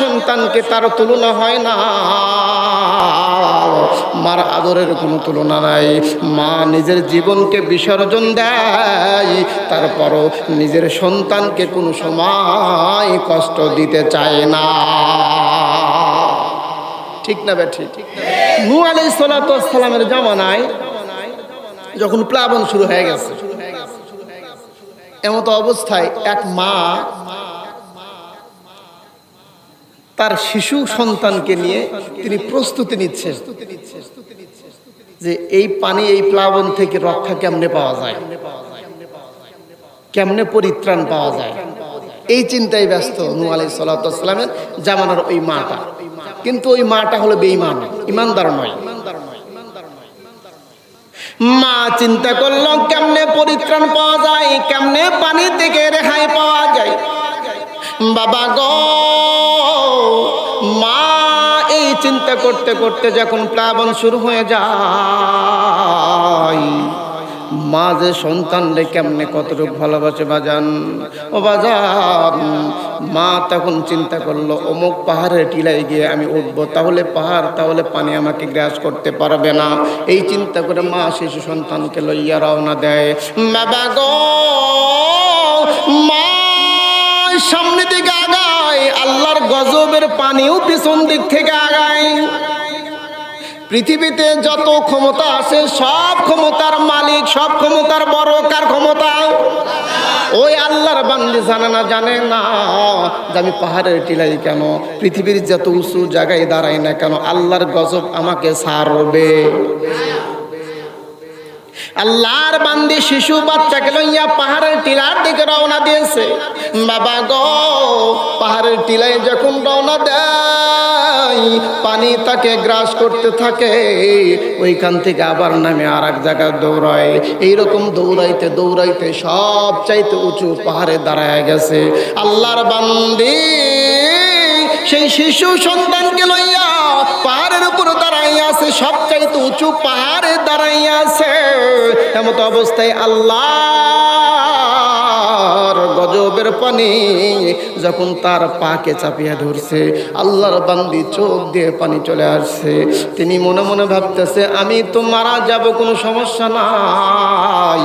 সন্তানকে তার তুলনা হয় না। মার আদরের কোনো তুলনা নাই। মা নিজের জীবনকে বিসর্জন দেয়, তারপরও নিজের সন্তানকে কোনো সময় কষ্ট দিতে চায় না। ঠিক না বেঠি? নু আলি সালামের জামানায় যখন প্লাবন শুরু হয়ে গেছে, এমতো অবস্থায় এক মা তার শিশু সন্তানকে নিয়ে তিনি প্রস্তুতি নিচ্ছেন যে এই পানি, এই প্লাবন থেকে রক্ষা কেমনে পাওয়া যায়? কেমনে পরিত্রাণ পাওয়া যায়? এই চিন্তায় ব্যস্ত নু সাল্লামের জামানার ওই মাটা। কিন্তু ওই মাটা হলো বেঈমান ইমানদার নয়। মা চিন্তা করল, কেমনে পরিত্রাণ পাওয়া যায়? কেমনে পানি থেকে রেহাই পাওয়া যায়? বাবা গো মা, এই চিন্তা করতে করতে যখন প্লাবন শুরু হয়ে যায়, মা যে সন্তানরে কেমনে কতটুকু ভালোবাসে বাজান? ও বাজান, মা তখন চিন্তা করল, অমুক পাহাড়ের টিলায় গিয়ে আমি উঠবো, তাহলে পাহাড়, তাহলে পানি আমাকে গ্রাস করতে পারবে না। এই চিন্তা করে মা শিশু সন্তানকে লইয়া রওনা দেয়। মা সামনে দিকে আগায়, আল্লাহর গজবের পানিও পিছন দিক থেকে আগায়। পৃথিবীতে যত ক্ষমতা আছে, সব ক্ষমতার মালিক, সব ক্ষমতার বড়, কার ক্ষমতা? ওই আল্লাহর বান্দি জানে না জানে না যে আমি পাহাড়ের টিলাই কেন? পৃথিবীর যত উঁচু জায়গায় দাঁড়াই না কেন, আল্লাহর গজব আমাকে সারবে আল্লাহর বান্দি শিশু বাচ্চাকে লইয়া পাহাড়ের টিলার দিকে রওনা দিয়েছে। বাবা গো, পাহাড়ের টিলায় যখন রওনা দেয়, পানি তাকে গ্রাস করতে থাকে। ওইখান থেকে আবার নামে আর এক জায়গায় দৌড়ায়। এইরকম দৌড়াইতে দৌড়াইতে সব চাইতে উঁচু পাহাড়ে দাঁড়ায় গেছে। আল্লাহর বান্দি সেই শিশু সন্তানকে লইয়া পাহাড়ের উপর দাঁড়াইয়া আছে সব চাইতে উঁচু পাহাড়ে দাঁড়াইয়া আছে। এমত অবস্থায় আল্লাহর গজবের পানি যখন তার পাকে চাপিয়ে ধরছে, আল্লাহর বান্দি চোখ দিয়ে পানি চলে আসছে। তিনি মনে মনে ভাবতেছে, আমি তো মারা যাব, কোনো সমস্যা নাই।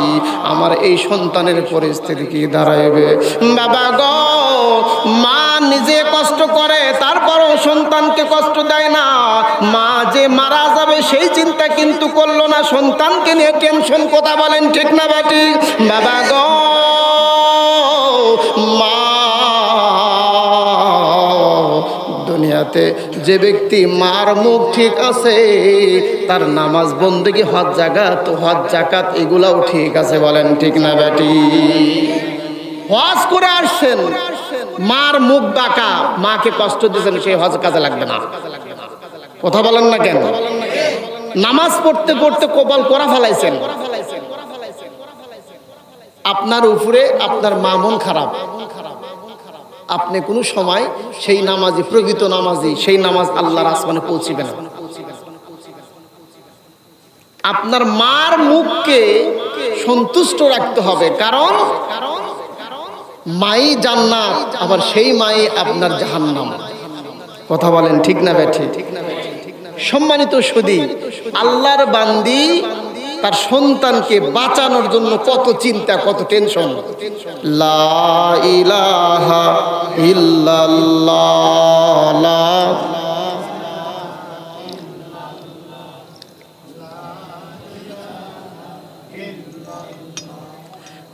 আমার এই সন্তানের পরিস্থিতি কি দাঁড়াইবে? বাবা গো, মা নিজে কষ্ট করে তারপরও সন্তানকে কষ্ট দেয় না। মা যে মারা যাবে সেই চিন্তা কিন্তু করল না। সন্তানকে নিয়ে টেনশন, কথা বলেন ঠিক না বাটি? বাবা গো, মা, দুনিয়াতে যে ব্যক্তি মার মুখ ঠিক আছে, তার নামাজ বন্দেগী, হজ জাগাত, হজ জাকাত, এগুলাও ঠিক আছে বলেন ঠিক না বেটি? হজ করে আসছেন। মার মুখ বাঁকা, মাকে কষ্ট দিয়েছেন সেই হজ কাজে লাগবে না। কথা বলেন না কেন? নামাজ পড়তে পড়তে কপাল করা ফেলাইছেন। আপনার উপরে আপনার মা মন খারাপ। আপনি কোনো সময় সেই নামাজি প্রকৃত নামাজি সেই নামাজ আল্লাহর আসমানে পৌঁছিবে না। আপনার মার মুখকে সন্তুষ্ট রাখতে হবে। কারণ মাই জান্নাত, আবার সেই মাই আপনার জাহান্নাম। কথা বলেন ঠিক না ব্যাঠি? সম্মানিত সুদী, আল্লাহর বান্দি তার সন্তানকে বাঁচানোর জন্য কত চিন্তা, কত টেনশন। লা ইলাহা ইল্লাল্লাহ।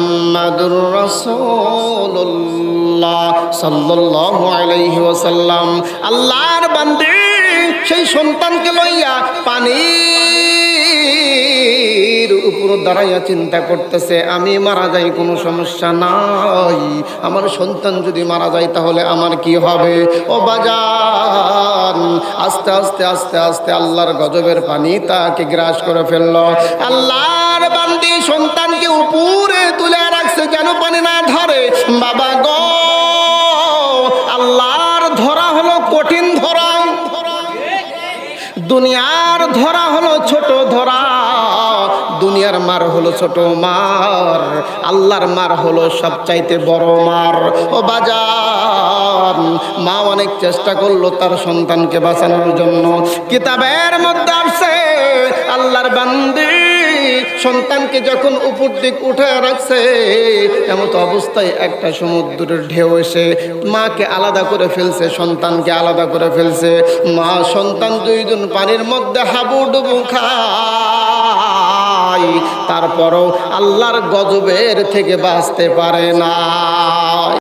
মুহাম্মাদুর রাসূলুল্লাহ সাল্লাল্লাহু আলাইহি ওয়াসাল্লাম। আল্লাহর বান্দে সেই সন্তানকে লইয়া পানির দূর দাঁড়াইয়া চিন্তা করতেছে, আমি মারা যাই, কোনো সমস্যা নাই। আমার সন্তান যদি মারা যায়, তাহলে আমার কি হবে? ও বাজান, আস্তে আস্তে আস্তে আস্তে আল্লাহর গজবের পানি তাকে গ্রাস করে ফেলল। আল্লাহর বান্দি সন্তানকে উপরে তুলে রাখছে, কেন পানি না ধরে? বাবা গ, আল্লাহর ধরা হলো কঠিন ধরা। দুনিয়ার ধরা হলো ছোট ধরা। দুনিয়ার মার হলো ছোট মার, আল্লাহর মার হলো সবচাইতে বড় মার। ও বাজার মা অনেক চেষ্টা করল তার সন্তানকে বাঁচানোর জন্য। কিতাবের মধ্যে আসছে, আল্লাহর বান্দি সন্তানকে যখন উপর দিক উঠে রাখছে, এমত অবস্থায় একটা সমুদ্রের ঢেউ এসে মাকে আলাদা করে ফেলছে, সন্তানকে আলাদা করে ফেলছে। মা সন্তান দুইজন পানির মধ্যে হাবুডুবু খায়। তারপরও আল্লাহর গজবের থেকে বাঁচতে পারে না।